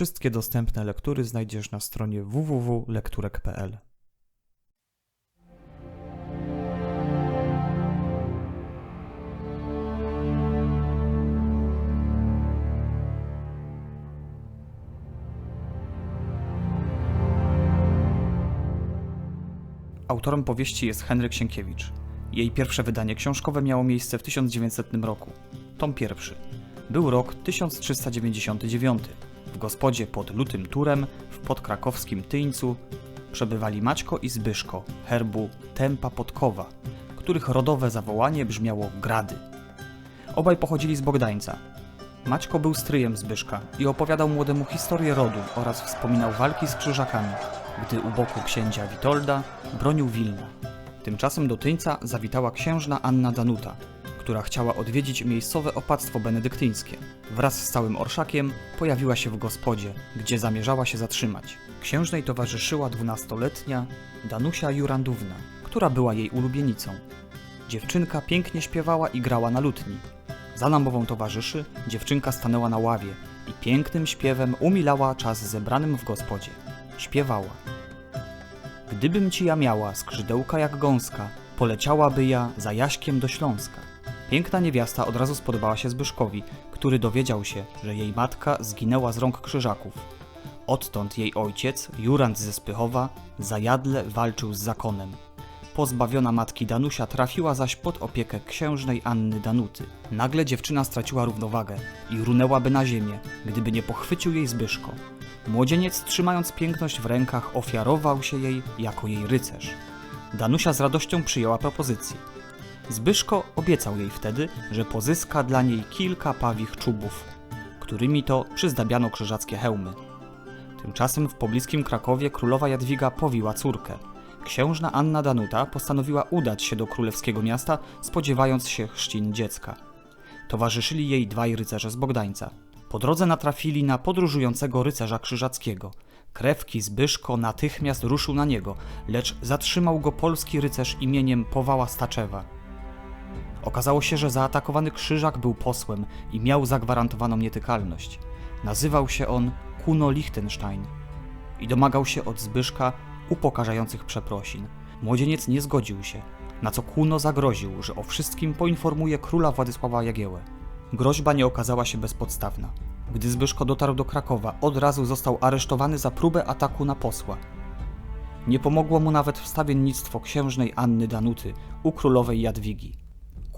Wszystkie dostępne lektury znajdziesz na stronie www.lekturek.pl. Autorem powieści jest Henryk Sienkiewicz. Jej pierwsze wydanie książkowe miało miejsce w 1900 roku. Tom pierwszy. Był rok 1399. W gospodzie pod Lutym Turem w podkrakowskim Tyńcu przebywali Maćko i Zbyszko, herbu Tempa Podkowa, których rodowe zawołanie brzmiało Grady. Obaj pochodzili z Bogdańca. Maćko był stryjem Zbyszka i opowiadał młodemu historię rodu oraz wspominał walki z krzyżakami, gdy u boku księcia Witolda bronił Wilna. Tymczasem do Tyńca zawitała księżna Anna Danuta, która chciała odwiedzić miejscowe opactwo benedyktyńskie. Wraz z całym orszakiem pojawiła się w gospodzie, gdzie zamierzała się zatrzymać. Księżnej towarzyszyła dwunastoletnia Danusia Jurandówna, która była jej ulubienicą. Dziewczynka pięknie śpiewała i grała na lutni. Za namową towarzyszy dziewczynka stanęła na ławie i pięknym śpiewem umilała czas zebranym w gospodzie. Śpiewała. Gdybym ci ja miała skrzydełka jak gąska, poleciałaby ja za Jaśkiem do Śląska. Piękna niewiasta od razu spodobała się Zbyszkowi, który dowiedział się, że jej matka zginęła z rąk krzyżaków. Odtąd jej ojciec, Jurand ze Spychowa, zajadle walczył z zakonem. Pozbawiona matki Danusia trafiła zaś pod opiekę księżnej Anny Danuty. Nagle dziewczyna straciła równowagę i runęłaby na ziemię, gdyby nie pochwycił jej Zbyszko. Młodzieniec, trzymając piękność w rękach, ofiarował się jej jako jej rycerz. Danusia z radością przyjęła propozycję. Zbyszko obiecał jej wtedy, że pozyska dla niej kilka pawich czubów, którymi to przyzdabiano krzyżackie hełmy. Tymczasem w pobliskim Krakowie królowa Jadwiga powiła córkę. Księżna Anna Danuta postanowiła udać się do królewskiego miasta, spodziewając się chrzcin dziecka. Towarzyszyli jej dwaj rycerze z Bogdańca. Po drodze natrafili na podróżującego rycerza krzyżackiego. Krewki Zbyszko natychmiast ruszył na niego, lecz zatrzymał go polski rycerz imieniem Powała Staczewa. Okazało się, że zaatakowany krzyżak był posłem i miał zagwarantowaną nietykalność. Nazywał się on Kuno Lichtenstein i domagał się od Zbyszka upokarzających przeprosin. Młodzieniec nie zgodził się, na co Kuno zagroził, że o wszystkim poinformuje króla Władysława Jagiełę. Groźba nie okazała się bezpodstawna. Gdy Zbyszko dotarł do Krakowa, od razu został aresztowany za próbę ataku na posła. Nie pomogło mu nawet wstawiennictwo księżnej Anny Danuty u królowej Jadwigi.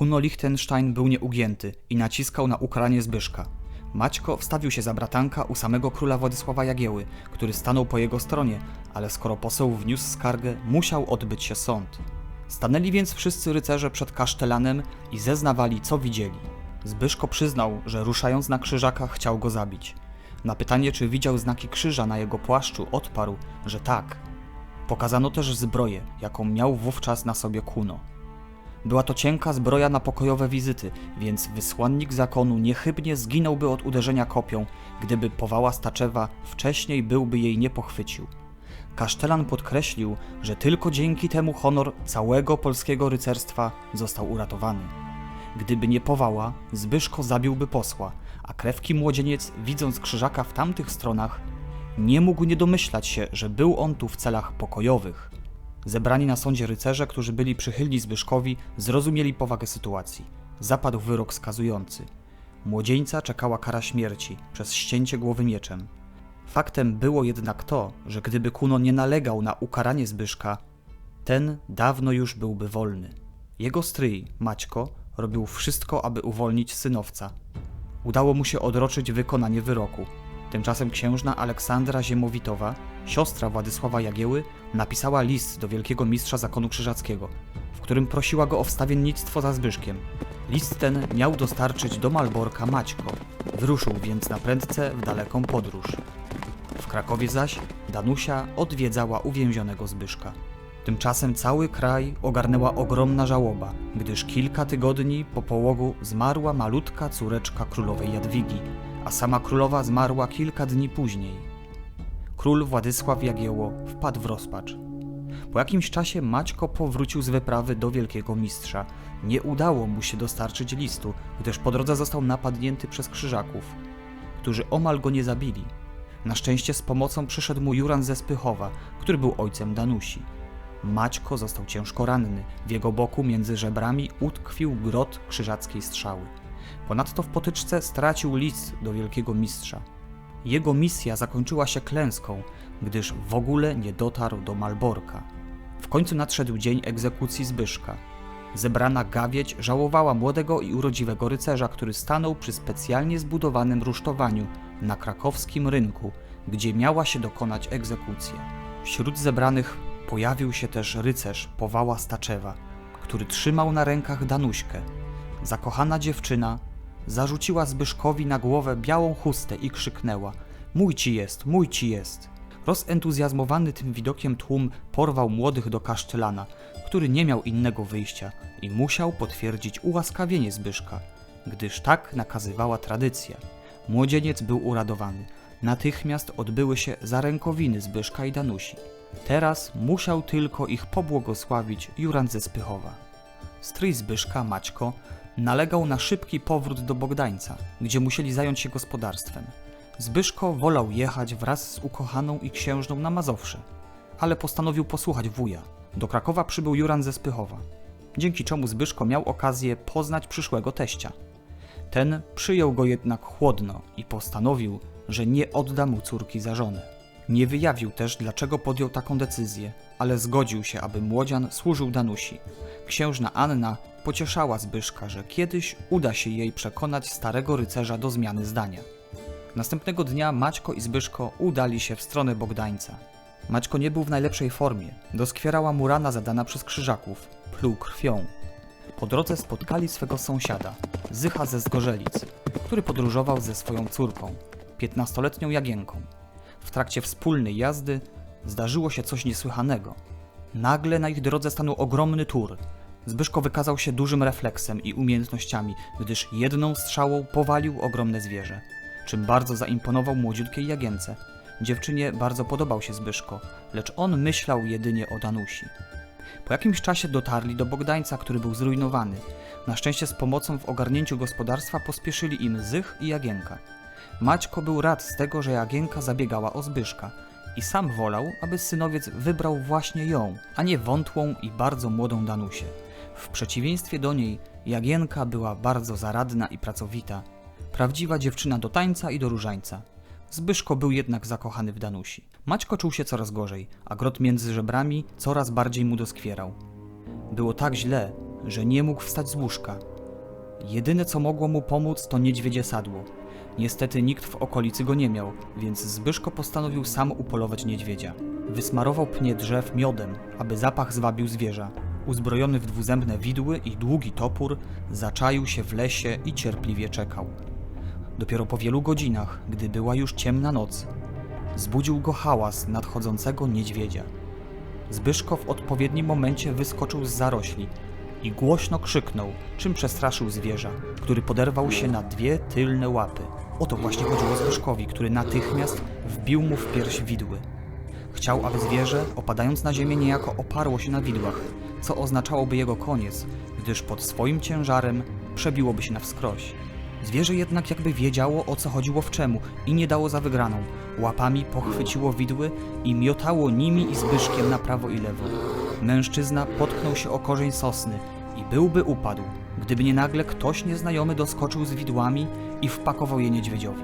Kuno Lichtenstein był nieugięty i naciskał na ukaranie Zbyszka. Maćko wstawił się za bratanka u samego króla Władysława Jagieły, który stanął po jego stronie, ale skoro poseł wniósł skargę, musiał odbyć się sąd. Stanęli więc wszyscy rycerze przed kasztelanem i zeznawali, co widzieli. Zbyszko przyznał, że ruszając na krzyżaka chciał go zabić. Na pytanie, czy widział znaki krzyża na jego płaszczu, odparł, że tak. Pokazano też zbroję, jaką miał wówczas na sobie Kuno. Była to cienka zbroja na pokojowe wizyty, więc wysłannik zakonu niechybnie zginąłby od uderzenia kopią, gdyby powała Staczewa wcześniej byłby jej nie pochwycił. Kasztelan podkreślił, że tylko dzięki temu honor całego polskiego rycerstwa został uratowany. Gdyby nie powała, Zbyszko zabiłby posła, a krewki młodzieniec, widząc krzyżaka w tamtych stronach, nie mógł nie domyślać się, że był on tu w celach pokojowych. Zebrani na sądzie rycerze, którzy byli przychylni Zbyszkowi, zrozumieli powagę sytuacji. Zapadł wyrok skazujący. Młodzieńca czekała kara śmierci przez ścięcie głowy mieczem. Faktem było jednak to, że gdyby Kuno nie nalegał na ukaranie Zbyszka, ten dawno już byłby wolny. Jego stryj, Maćko, robił wszystko, aby uwolnić synowca. Udało mu się odroczyć wykonanie wyroku. Tymczasem księżna Aleksandra Ziemowitowa, siostra Władysława Jagieły, napisała list do wielkiego mistrza zakonu krzyżackiego, w którym prosiła go o wstawiennictwo za Zbyszkiem. List ten miał dostarczyć do Malborka Maćko. Wyruszył więc na prędce w daleką podróż. W Krakowie zaś Danusia odwiedzała uwięzionego Zbyszka. Tymczasem cały kraj ogarnęła ogromna żałoba, gdyż kilka tygodni po połogu zmarła malutka córeczka królowej Jadwigi, a sama królowa zmarła kilka dni później. Król Władysław Jagiełło wpadł w rozpacz. Po jakimś czasie Maćko powrócił z wyprawy do wielkiego mistrza. Nie udało mu się dostarczyć listu, gdyż po drodze został napadnięty przez krzyżaków, którzy omal go nie zabili. Na szczęście z pomocą przyszedł mu Juran ze Spychowa, który był ojcem Danusi. Maćko został ciężko ranny. W jego boku między żebrami utkwił grot krzyżackiej strzały. Ponadto w potyczce stracił list do wielkiego mistrza. Jego misja zakończyła się klęską, gdyż w ogóle nie dotarł do Malborka. W końcu nadszedł dzień egzekucji Zbyszka. Zebrana gawieć żałowała młodego i urodziwego rycerza, który stanął przy specjalnie zbudowanym rusztowaniu na krakowskim rynku, gdzie miała się dokonać egzekucja. Wśród zebranych pojawił się też rycerz Powała Staczewa, który trzymał na rękach Danuśkę. Zakochana dziewczyna zarzuciła Zbyszkowi na głowę białą chustę i krzyknęła: Mój ci jest, mój ci jest. Rozentuzjazmowany tym widokiem tłum porwał młodych do kasztelana, który nie miał innego wyjścia i musiał potwierdzić ułaskawienie Zbyszka, gdyż tak nakazywała tradycja. Młodzieniec był uradowany. Natychmiast odbyły się zarękowiny Zbyszka i Danusi. Teraz musiał tylko ich pobłogosławić Juran ze Spychowa. Stryj Zbyszka, Maćko, nalegał na szybki powrót do Bogdańca, gdzie musieli zająć się gospodarstwem. Zbyszko wolał jechać wraz z ukochaną i księżną na Mazowsze, ale postanowił posłuchać wuja. Do Krakowa przybył Juran ze Spychowa, dzięki czemu Zbyszko miał okazję poznać przyszłego teścia. Ten przyjął go jednak chłodno i postanowił, że nie odda mu córki za żonę. Nie wyjawił też, dlaczego podjął taką decyzję, ale zgodził się, aby młodzian służył Danusi. Księżna Anna pocieszała Zbyszka, że kiedyś uda się jej przekonać starego rycerza do zmiany zdania. Następnego dnia Maćko i Zbyszko udali się w stronę Bogdańca. Maćko nie był w najlepszej formie. Doskwierała mu rana zadana przez krzyżaków. Pluł krwią. Po drodze spotkali swego sąsiada, Zycha ze Zgorzelic, który podróżował ze swoją córką, piętnastoletnią Jagienką. W trakcie wspólnej jazdy zdarzyło się coś niesłychanego. Nagle na ich drodze stanął ogromny tur. Zbyszko wykazał się dużym refleksem i umiejętnościami, gdyż jedną strzałą powalił ogromne zwierzę, czym bardzo zaimponował młodziutkiej Jagience. Dziewczynie bardzo podobał się Zbyszko, lecz on myślał jedynie o Danusi. Po jakimś czasie dotarli do Bogdańca, który był zrujnowany. Na szczęście z pomocą w ogarnięciu gospodarstwa pospieszyli im Zych i Jagienka. Maćko był rad z tego, że Jagienka zabiegała o Zbyszka i sam wolał, aby synowiec wybrał właśnie ją, a nie wątłą i bardzo młodą Danusię. W przeciwieństwie do niej, Jagienka była bardzo zaradna i pracowita. Prawdziwa dziewczyna do tańca i do różańca. Zbyszko był jednak zakochany w Danusi. Maćko czuł się coraz gorzej, a grot między żebrami coraz bardziej mu doskwierał. Było tak źle, że nie mógł wstać z łóżka. Jedyne co mogło mu pomóc to niedźwiedzie sadło. Niestety nikt w okolicy go nie miał, więc Zbyszko postanowił sam upolować niedźwiedzia. Wysmarował pnie drzew miodem, aby zapach zwabił zwierza. Uzbrojony w dwuzębne widły i długi topór, zaczaił się w lesie i cierpliwie czekał. Dopiero po wielu godzinach, gdy była już ciemna noc, zbudził go hałas nadchodzącego niedźwiedzia. Zbyszko w odpowiednim momencie wyskoczył z zarośli i głośno krzyknął, czym przestraszył zwierza, który poderwał się na dwie tylne łapy. O to właśnie chodziło Zbyszkowi, który natychmiast wbił mu w pierś widły. Chciał, aby zwierzę, opadając na ziemię, niejako oparło się na widłach, co oznaczałoby jego koniec, gdyż pod swoim ciężarem przebiłoby się na wskroś. Zwierzę jednak jakby wiedziało o co chodziło w czemu i nie dało za wygraną. Łapami pochwyciło widły i miotało nimi i Zbyszkiem na prawo i lewo. Mężczyzna potknął się o korzeń sosny i byłby upadł, gdyby nie nagle ktoś nieznajomy doskoczył z widłami i wpakował je niedźwiedziowi.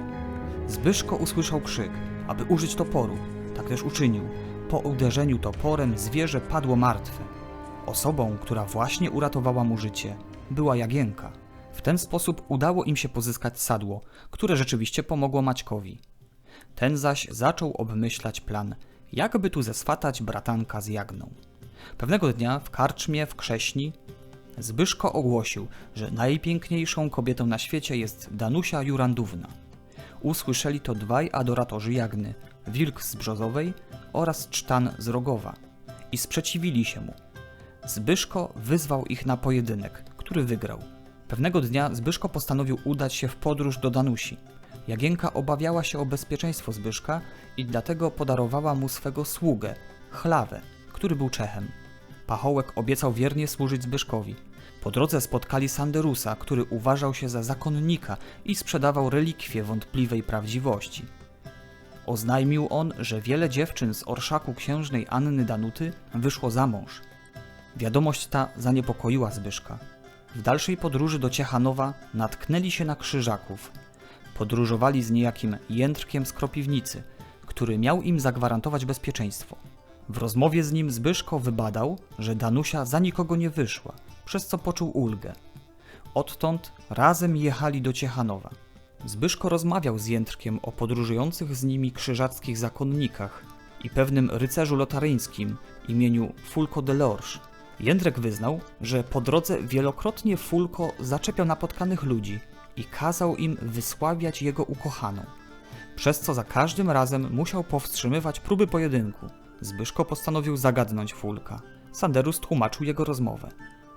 Zbyszko usłyszał krzyk, aby użyć toporu. Tak też uczynił. Po uderzeniu toporem zwierzę padło martwe. Osobą, która właśnie uratowała mu życie, była Jagienka. W ten sposób udało im się pozyskać sadło, które rzeczywiście pomogło Maćkowi. Ten zaś zaczął obmyślać plan, jakby tu zeswatać bratanka z Jagną. Pewnego dnia w karczmie w Krześni Zbyszko ogłosił, że najpiękniejszą kobietą na świecie jest Danusia Jurandówna. Usłyszeli to dwaj adoratorzy Jagny, Wilk z Brzozowej oraz Cztan z Rogowa i sprzeciwili się mu. Zbyszko wyzwał ich na pojedynek, który wygrał. Pewnego dnia Zbyszko postanowił udać się w podróż do Danusi. Jagienka obawiała się o bezpieczeństwo Zbyszka i dlatego podarowała mu swego sługę, Chlawę, który był Czechem. Pachołek obiecał wiernie służyć Zbyszkowi. Po drodze spotkali Sanderusa, który uważał się za zakonnika i sprzedawał relikwie wątpliwej prawdziwości. Oznajmił on, że wiele dziewczyn z orszaku księżnej Anny Danuty wyszło za mąż. Wiadomość ta zaniepokoiła Zbyszka. W dalszej podróży do Ciechanowa natknęli się na krzyżaków. Podróżowali z niejakim Jędrkiem z Kropiwnicy, który miał im zagwarantować bezpieczeństwo. W rozmowie z nim Zbyszko wybadał, że Danusia za nikogo nie wyszła, przez co poczuł ulgę. Odtąd razem jechali do Ciechanowa. Zbyszko rozmawiał z Jędrkiem o podróżujących z nimi krzyżackich zakonnikach i pewnym rycerzu lotaryńskim imieniu Fulco de Lorge. Jędrek wyznał, że po drodze wielokrotnie Fulco zaczepiał napotkanych ludzi i kazał im wysławiać jego ukochaną, przez co za każdym razem musiał powstrzymywać próby pojedynku. Zbyszko postanowił zagadnąć Fulka. Sanderus tłumaczył jego rozmowę.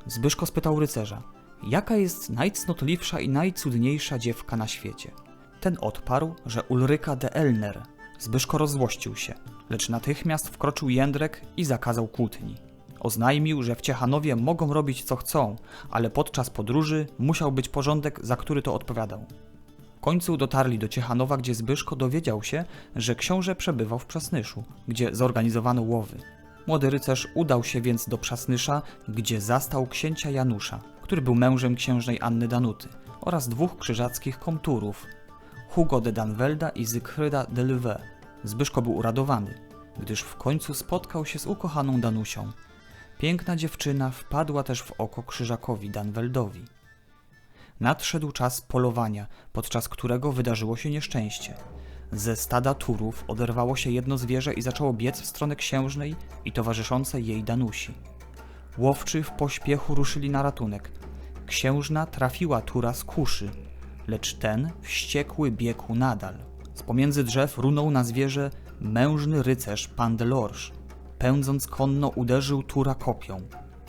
Zbyszko spytał rycerza, jaka jest najcnotliwsza i najcudniejsza dziewka na świecie. Ten odparł, że Ulryka de Elner. Zbyszko rozzłościł się, lecz natychmiast wkroczył Jędrek i zakazał kłótni. Oznajmił, że w Ciechanowie mogą robić co chcą, ale podczas podróży musiał być porządek, za który to odpowiadał. W końcu dotarli do Ciechanowa, gdzie Zbyszko dowiedział się, że książę przebywał w Przasnyszu, gdzie zorganizowano łowy. Młody rycerz udał się więc do Przasnysza, gdzie zastał księcia Janusza, który był mężem księżnej Anny Danuty oraz dwóch krzyżackich komturów, Hugo de Danvelda i Zygfryda de Leuve. Zbyszko był uradowany, gdyż w końcu spotkał się z ukochaną Danusią. Piękna dziewczyna wpadła też w oko krzyżakowi Danweldowi. Nadszedł czas polowania, podczas którego wydarzyło się nieszczęście. Ze stada turów oderwało się jedno zwierzę i zaczęło biec w stronę księżnej i towarzyszącej jej Danusi. Łowczy w pośpiechu ruszyli na ratunek. Księżna trafiła tura z kuszy, lecz ten wściekły biegł nadal. Z pomiędzy drzew runął na zwierzę mężny rycerz pan de Lorge. Pędząc konno uderzył tura kopią,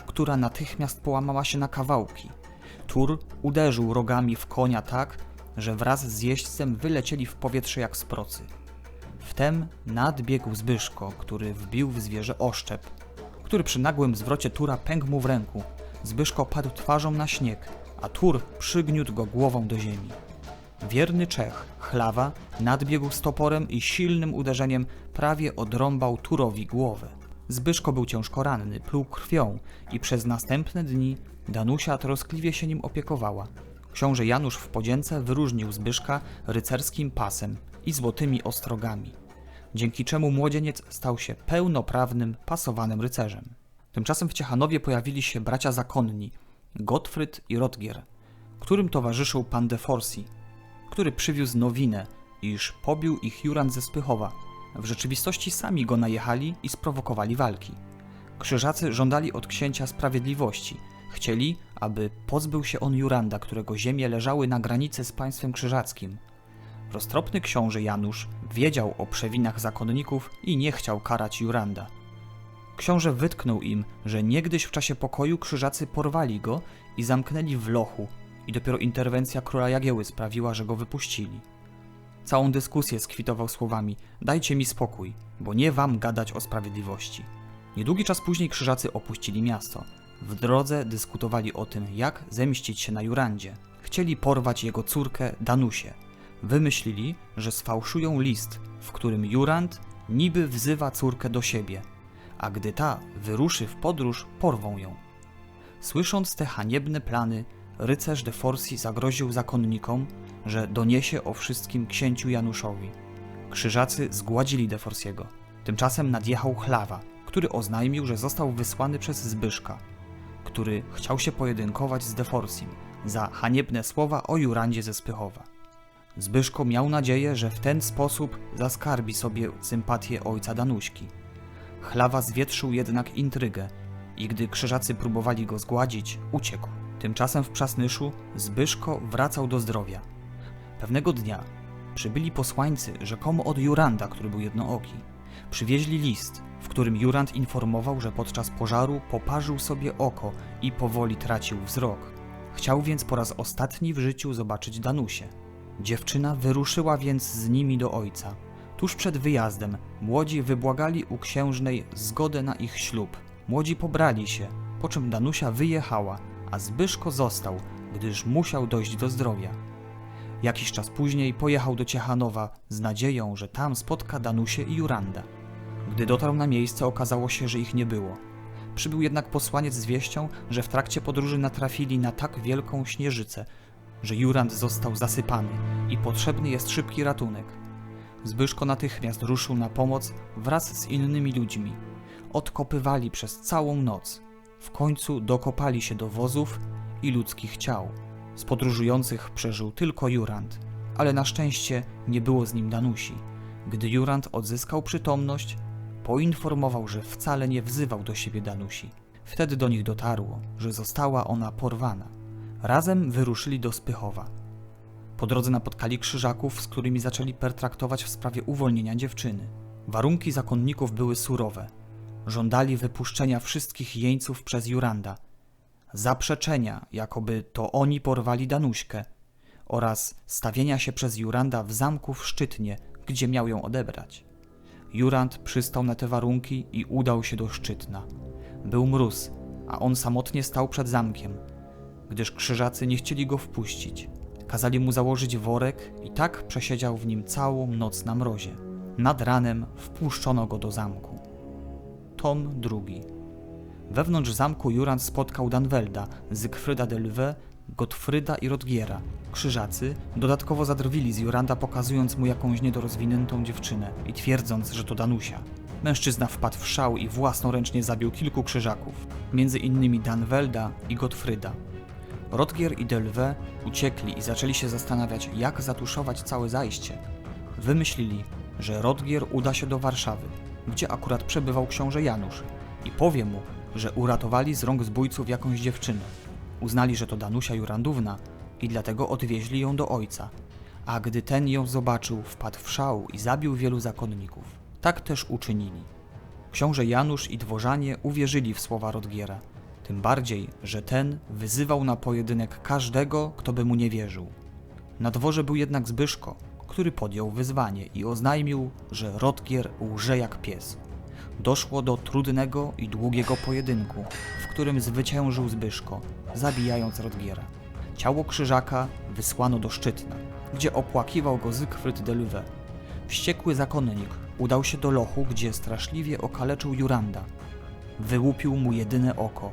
która natychmiast połamała się na kawałki. Tur uderzył rogami w konia tak, że wraz z jeźdźcem wylecieli w powietrze jak z procy. Wtem nadbiegł Zbyszko, który wbił w zwierzę oszczep, który przy nagłym zwrocie Tura pękł mu w ręku. Zbyszko padł twarzą na śnieg, a Tur przygniótł go głową do ziemi. Wierny Czech, Chlawa, nadbiegł z toporem i silnym uderzeniem prawie odrąbał Turowi głowę. Zbyszko był ciężko ranny, pluł krwią i przez następne dni Danusia troskliwie się nim opiekowała. Książę Janusz w podzięce wyróżnił Zbyszka rycerskim pasem i złotymi ostrogami, dzięki czemu młodzieniec stał się pełnoprawnym, pasowanym rycerzem. Tymczasem w Ciechanowie pojawili się bracia zakonni, Gottfried i Rodgier, którym towarzyszył pan de Forsi, który przywiózł nowinę, iż pobił ich Juran ze Spychowa. W rzeczywistości sami go najechali i sprowokowali walki. Krzyżacy żądali od księcia sprawiedliwości. Chcieli, aby pozbył się on Juranda, którego ziemie leżały na granicy z państwem krzyżackim. Roztropny książę Janusz wiedział o przewinach zakonników i nie chciał karać Juranda. Książę wytknął im, że niegdyś w czasie pokoju krzyżacy porwali go i zamknęli w lochu, i dopiero interwencja króla Jagieły sprawiła, że go wypuścili. Całą dyskusję skwitował słowami: Dajcie mi spokój, bo nie wam gadać o sprawiedliwości. Niedługi czas później krzyżacy opuścili miasto. W drodze dyskutowali o tym, jak zemścić się na Jurandzie. Chcieli porwać jego córkę Danusię. Wymyślili, że sfałszują list, w którym Jurand niby wzywa córkę do siebie, a gdy ta wyruszy w podróż, porwą ją. Słysząc te haniebne plany, rycerz de Forsi zagroził zakonnikom, że doniesie o wszystkim księciu Januszowi. Krzyżacy zgładzili de Forsiego. Tymczasem nadjechał Chlawa, który oznajmił, że został wysłany przez Zbyszka, który chciał się pojedynkować z de Forsim za haniebne słowa o Jurandzie ze Spychowa. Zbyszko miał nadzieję, że w ten sposób zaskarbi sobie sympatię ojca Danuśki. Chlawa zwietrzył jednak intrygę i gdy krzyżacy próbowali go zgładzić, uciekł. Tymczasem w Przasnyszu Zbyszko wracał do zdrowia. Pewnego dnia przybyli posłańcy rzekomo od Juranda, który był jednooki. Przywieźli list, w którym Jurand informował, że podczas pożaru poparzył sobie oko i powoli tracił wzrok. Chciał więc po raz ostatni w życiu zobaczyć Danusię. Dziewczyna wyruszyła więc z nimi do ojca. Tuż przed wyjazdem młodzi wybłagali u księżnej zgodę na ich ślub. Młodzi pobrali się, po czym Danusia wyjechała, a Zbyszko został, gdyż musiał dojść do zdrowia. Jakiś czas później pojechał do Ciechanowa z nadzieją, że tam spotka Danusię i Juranda. Gdy dotarł na miejsce, okazało się, że ich nie było. Przybył jednak posłaniec z wieścią, że w trakcie podróży natrafili na tak wielką śnieżycę, że Jurand został zasypany i potrzebny jest szybki ratunek. Zbyszko natychmiast ruszył na pomoc wraz z innymi ludźmi. Odkopywali przez całą noc. W końcu dokopali się do wozów i ludzkich ciał. Z podróżujących przeżył tylko Jurand, ale na szczęście nie było z nim Danusi. Gdy Jurand odzyskał przytomność, poinformował, że wcale nie wzywał do siebie Danusi. Wtedy do nich dotarło, że została ona porwana. Razem wyruszyli do Spychowa. Po drodze napotkali krzyżaków, z którymi zaczęli pertraktować w sprawie uwolnienia dziewczyny. Warunki zakonników były surowe. Żądali wypuszczenia wszystkich jeńców przez Juranda, zaprzeczenia, jakoby to oni porwali Danuśkę oraz stawienia się przez Juranda w zamku w Szczytnie, gdzie miał ją odebrać. Jurand przystał na te warunki i udał się do Szczytna. Był mróz, a on samotnie stał przed zamkiem, gdyż krzyżacy nie chcieli go wpuścić. Kazali mu założyć worek i tak przesiedział w nim całą noc na mrozie. Nad ranem wpuszczono go do zamku. Tom drugi. Wewnątrz zamku Jurand spotkał Danwelda, Zygfryda de Lwe, Gottfryda i Rodgiera. Krzyżacy dodatkowo zadrwili z Juranda, pokazując mu jakąś niedorozwiniętą dziewczynę i twierdząc, że to Danusia. Mężczyzna wpadł w szał i własnoręcznie zabił kilku krzyżaków, między innymi Danwelda i Gottfryda. Rodgier i Delve uciekli i zaczęli się zastanawiać, jak zatuszować całe zajście. Wymyślili, że Rodgier uda się do Warszawy, gdzie akurat przebywał książę Janusz i powie mu, że uratowali z rąk zbójców jakąś dziewczynę. Uznali, że to Danusia Jurandówna i dlatego odwieźli ją do ojca. A gdy ten ją zobaczył, wpadł w szał i zabił wielu zakonników. Tak też uczynili. Książę Janusz i dworzanie uwierzyli w słowa Rodgiera. Tym bardziej, że ten wyzywał na pojedynek każdego, kto by mu nie wierzył. Na dworze był jednak Zbyszko, który podjął wyzwanie i oznajmił, że Rodgier łże jak pies. Doszło do trudnego i długiego pojedynku, w którym zwyciężył Zbyszko, zabijając Rodgiera. Ciało krzyżaka wysłano do Szczytna, gdzie opłakiwał go Zygfryd de. Wściekły zakonnik udał się do lochu, gdzie straszliwie okaleczył Juranda. Wyłupił mu jedyne oko,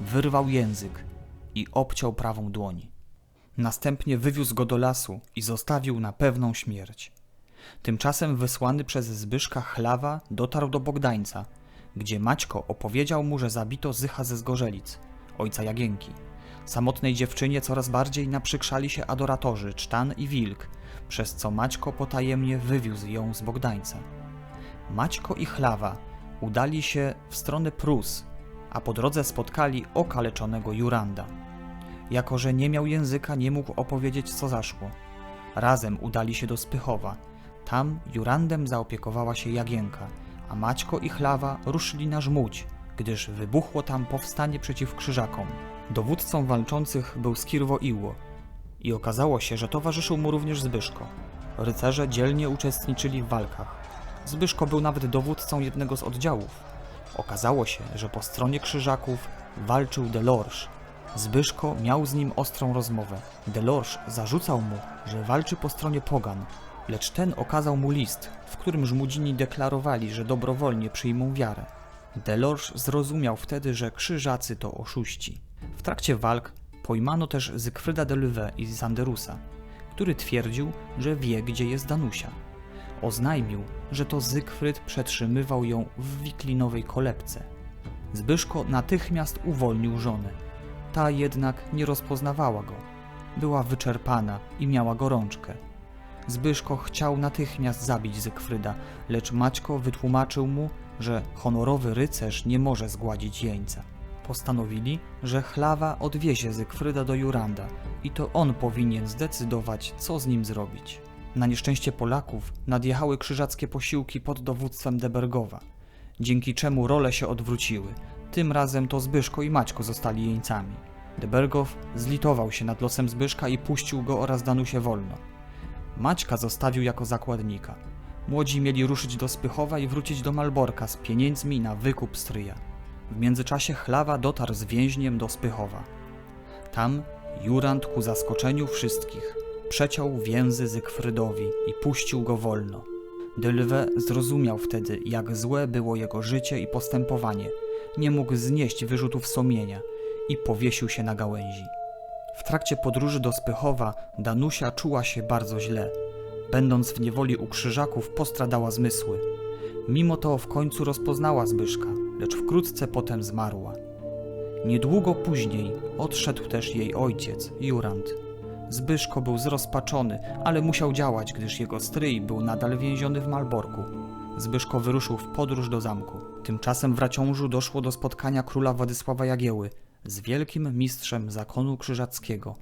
wyrwał język i obciął prawą dłoń. Następnie wywiózł go do lasu i zostawił na pewną śmierć. Tymczasem wysłany przez Zbyszka Chlawa dotarł do Bogdańca, gdzie Maćko opowiedział mu, że zabito Zycha ze Zgorzelic, ojca Jagienki. Samotnej dziewczynie coraz bardziej naprzykrzali się adoratorzy, Cztan i Wilk, przez co Maćko potajemnie wywiózł ją z Bogdańca. Maćko i Chlawa udali się w stronę Prus, a po drodze spotkali okaleczonego Juranda. Jako, że nie miał języka, nie mógł opowiedzieć, co zaszło. Razem udali się do Spychowa. Tam Jurandem zaopiekowała się Jagienka, a Maćko i Chlawa ruszyli na Żmudź, gdyż wybuchło tam powstanie przeciw Krzyżakom. Dowódcą walczących był Skirwo Iło i okazało się, że towarzyszył mu również Zbyszko. Rycerze dzielnie uczestniczyli w walkach. Zbyszko był nawet dowódcą jednego z oddziałów. Okazało się, że po stronie Krzyżaków walczył Delorge. Zbyszko miał z nim ostrą rozmowę. Delorge zarzucał mu, że walczy po stronie Pogan, lecz ten okazał mu list, w którym Żmudzini deklarowali, że dobrowolnie przyjmą wiarę. Delorge zrozumiał wtedy, że krzyżacy to oszuści. W trakcie walk pojmano też Zygfryda de Lwe i Sanderusa, który twierdził, że wie, gdzie jest Danusia. Oznajmił, że to Zygfryd przetrzymywał ją w wiklinowej kolebce. Zbyszko natychmiast uwolnił żonę. Ta jednak nie rozpoznawała go. Była wyczerpana i miała gorączkę. Zbyszko chciał natychmiast zabić Zygfryda, lecz Maćko wytłumaczył mu, że honorowy rycerz nie może zgładzić jeńca. Postanowili, że Chlawa odwiezie Zygfryda do Juranda i to on powinien zdecydować, co z nim zrobić. Na nieszczęście Polaków nadjechały krzyżackie posiłki pod dowództwem Debergowa, dzięki czemu role się odwróciły. Tym razem to Zbyszko i Maćko zostali jeńcami. Debergow zlitował się nad losem Zbyszka i puścił go oraz Danusie wolno. Maćka zostawił jako zakładnika. Młodzi mieli ruszyć do Spychowa i wrócić do Malborka z pieniędzmi na wykup stryja. W międzyczasie Chlawa dotarł z więźniem do Spychowa. Tam Jurand ku zaskoczeniu wszystkich przeciął więzy Zygfrydowi i puścił go wolno. Dylwe zrozumiał wtedy, jak złe było jego życie i postępowanie. Nie mógł znieść wyrzutów sumienia i powiesił się na gałęzi. W trakcie podróży do Spychowa Danusia czuła się bardzo źle. Będąc w niewoli u krzyżaków, postradała zmysły. Mimo to w końcu rozpoznała Zbyszka, lecz wkrótce potem zmarła. Niedługo później odszedł też jej ojciec, Jurand. Zbyszko był zrozpaczony, ale musiał działać, gdyż jego stryj był nadal więziony w Malborku. Zbyszko wyruszył w podróż do zamku. Tymczasem w Raciążu doszło do spotkania króla Władysława Jagieły z wielkim mistrzem zakonu krzyżackiego,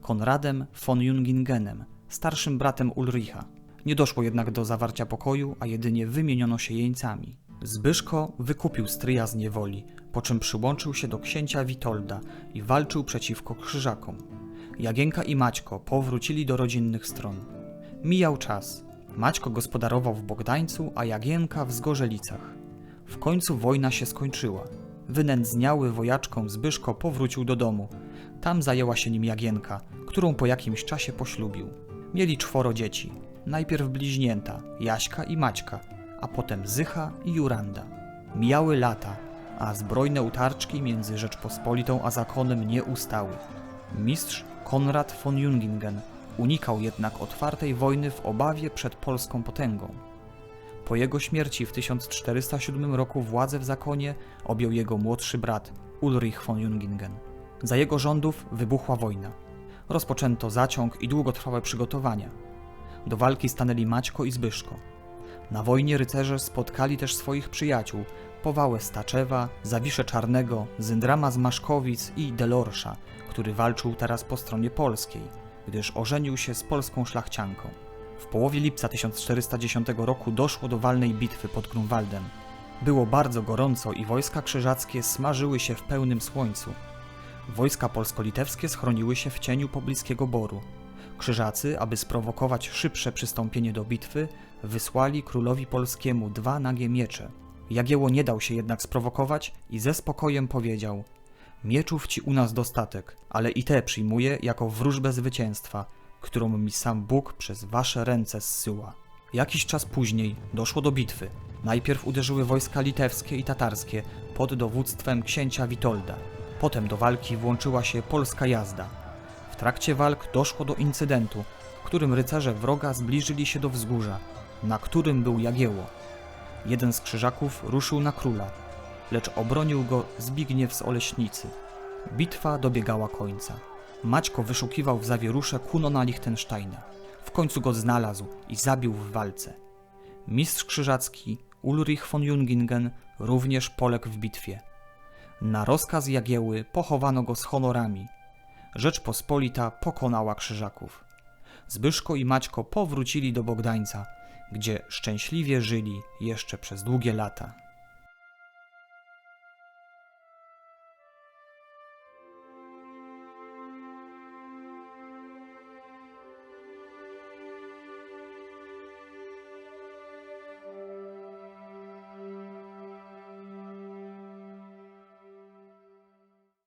Konradem von Jungingenem, starszym bratem Ulricha. Nie doszło jednak do zawarcia pokoju, a jedynie wymieniono się jeńcami. Zbyszko wykupił stryja z niewoli, po czym przyłączył się do księcia Witolda i walczył przeciwko krzyżakom. Jagienka i Maćko powrócili do rodzinnych stron. Mijał czas. Maćko gospodarował w Bogdańcu, a Jagienka w Zgorzelicach. W końcu wojna się skończyła. Wynędzniały wojaczką Zbyszko powrócił do domu. Tam zajęła się nim Jagienka, którą po jakimś czasie poślubił. Mieli czworo dzieci. Najpierw bliźnięta, Jaśka i Maćka, a potem Zycha i Juranda. Mijały lata, a zbrojne utarczki między Rzeczpospolitą a zakonem nie ustały. Mistrz Konrad von Jungingen unikał jednak otwartej wojny w obawie przed polską potęgą. Po jego śmierci w 1407 roku władzę w zakonie objął jego młodszy brat Ulrich von Jungingen. Za jego rządów wybuchła wojna. Rozpoczęto zaciąg i długotrwałe przygotowania. Do walki stanęli Maćko i Zbyszko. Na wojnie rycerze spotkali też swoich przyjaciół, Powałę Staczewa, Zawiszę Czarnego, Zyndrama z Maszkowic i Delorsza, który walczył teraz po stronie polskiej, gdyż ożenił się z polską szlachcianką. W połowie lipca 1410 roku doszło do walnej bitwy pod Grunwaldem. Było bardzo gorąco i wojska krzyżackie smażyły się w pełnym słońcu. Wojska polsko-litewskie schroniły się w cieniu pobliskiego boru. Krzyżacy, aby sprowokować szybsze przystąpienie do bitwy, wysłali królowi polskiemu dwa nagie miecze. Jagiełło nie dał się jednak sprowokować i ze spokojem powiedział: Mieczów ci u nas dostatek, ale i te przyjmuję jako wróżbę zwycięstwa, którą mi sam Bóg przez wasze ręce zsyła. Jakiś czas później doszło do bitwy. Najpierw uderzyły wojska litewskie i tatarskie pod dowództwem księcia Witolda. Potem do walki włączyła się polska jazda. W trakcie walk doszło do incydentu, w którym rycerze wroga zbliżyli się do wzgórza, na którym był Jagiełło. Jeden z krzyżaków ruszył na króla, lecz obronił go Zbigniew z Oleśnicy. Bitwa dobiegała końca. Maćko wyszukiwał w zawierusze Kunona Lichtensteina. W końcu go znalazł i zabił w walce. Mistrz krzyżacki Ulrich von Jungingen również poległ w bitwie. Na rozkaz Jagieły pochowano go z honorami. Rzeczpospolita pokonała krzyżaków. Zbyszko i Maćko powrócili do Bogdańca, gdzie szczęśliwie żyli jeszcze przez długie lata.